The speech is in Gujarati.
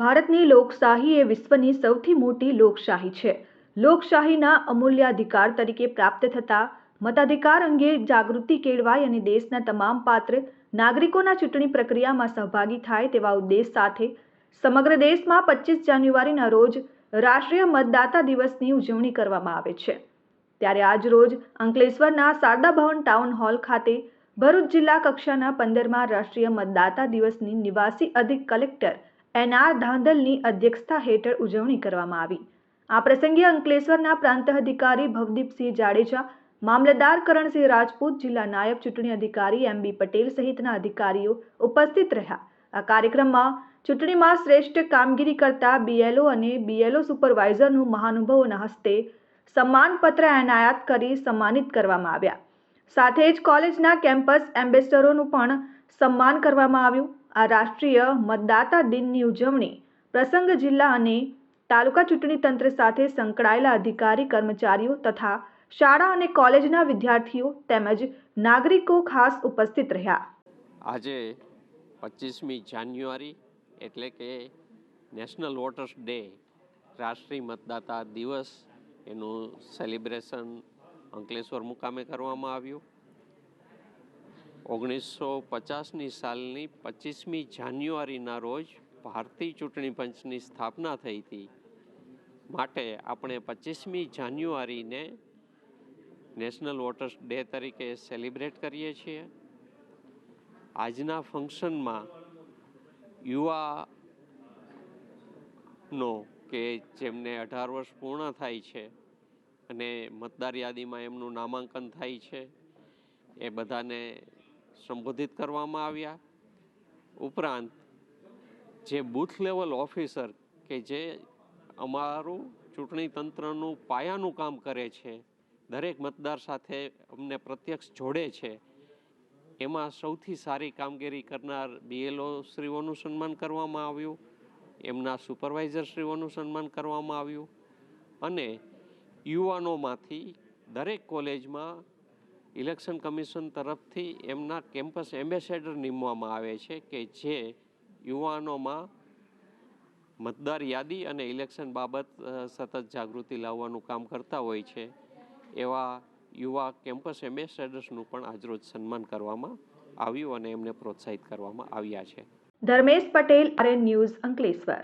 ભારતની લોકશાહી એ વિશ્વની સૌથી મોટી લોકશાહી છે. લોકશાહીના અમૂલ્યાધિકાર તરીકે પ્રાપ્ત થતા મતાધિકાર અંગે જાગૃતિ કેળવાય અને દેશના તમામ પાત્ર નાગરિકોના ચૂંટણી પ્રક્રિયામાં સહભાગી થાય તેવા ઉદ્દેશ સાથે સમગ્ર દેશમાં પચીસ જાન્યુઆરીના રોજ રાષ્ટ્રીય મતદાતા દિવસની ઉજવણી કરવામાં આવે છે. ત્યારે આજ રોજ અંકલેશ્વરના શારદા ભવન ટાઉન હોલ ખાતે ભરૂચ જિલ્લા કક્ષાના પંદરમાં રાષ્ટ્રીય મતદાતા દિવસની નિવાસી અધિક કલેક્ટર એન આર ધાંધલની અધ્યક્ષતા હેઠળ ઉજવણી કરવામાં આવી. આ પ્રસંગે અંકલેશ્વરના પ્રાંત અધિકારી ભવદીપસિંહ જાડેજા, મામલતદાર કરણસિંહ રાજપૂત, જિલ્લા નાયબ ચૂંટણી અધિકારી એમ બી પટેલ સહિતના અધિકારીઓ ઉપસ્થિત રહ્યા. આ કાર્યક્રમમાં ચૂંટણીમાં શ્રેષ્ઠ કામગીરી કરતા બીએલઓ અને બીએલઓ સુપરવાઇઝરનું મહાનુભાવોના હસ્તે સન્માનપત્ર એનાયત કરી સન્માનિત કરવામાં આવ્યા. સાથે જ કોલેજના કેમ્પસ એમ્બેસડરોનું પણ સન્માન કરવામાં આવ્યું. આ રાષ્ટ્રીય મતદાતા દિનની ઉજવણી પ્રસંગ જિલ્લા અને તાલુકા ચૂંટણી તંત્ર સાથે સંકળાયેલા અધિકારી, કર્મચારીઓ તથા શાળા અને કોલેજના વિદ્યાર્થીઓ તેમજ નાગરિકો ખાસ ઉપસ્થિત રહ્યા. આજે પચીસમી જાન્યુઆરી એટલે કે નેશનલ વોટર્સ ડે રાષ્ટ્રીય મતદાતા દિવસ એનું સેલિબ્રેશન અંકલેશ્વર મુકામે કરવામાં આવ્યું. ઓગણીસો પચાસની સાલની પચીસમી જાન્યુઆરીના રોજ ભારતીય ચૂંટણી પંચની સ્થાપના થઈ હતી. માટે આપણે પચીસમી જાન્યુઆરીને નેશનલ વોટર્સ ડે તરીકે સેલિબ્રેટ કરીએ છીએ. આજના ફંક્શનમાં યુવાનો કે જેમને અઢાર વર્ષ પૂર્ણ થાય છે અને મતદાર યાદીમાં એમનું નામાંકન થાય છે, એ બધાને સંબોધિત કરવામાં આવ્યા. ઉપરાંત જે બૂથ લેવલ ઓફિસર કે જે અમારું ચૂંટણી તંત્રનું પાયાનું કામ કરે છે, દરેક મતદાર સાથે અમને પ્રત્યક્ષ જોડે છે, એમાં સૌથી સારી કામગીરી કરનાર બીએલઓ શ્રીઓનું સન્માન કરવામાં આવ્યું, એમના સુપરવાઇઝર શ્રીઓનું સન્માન કરવામાં આવ્યું અને યુવાનોમાંથી દરેક કોલેજમાં ઇલેક્શન કમિશન તરફથી એમના કેમ્પસ એમ્બેસેડર નીમવામાં આવે છે કે જે યુવાનોમાં મતદાર યાદી અને ઇલેક્શન બાબત સતત જાગૃતિ લાવવાનું કામ કરતા હોય છે, એવા યુવા કેમ્પસ એમ્બેસેડર્સનું પણ આજરોજ સન્માન કરવામાં આવ્યું અને એમને પ્રોત્સાહિત કરવામાં આવ્યા છે. Dharmesh Patel, RN news Ankleshwar.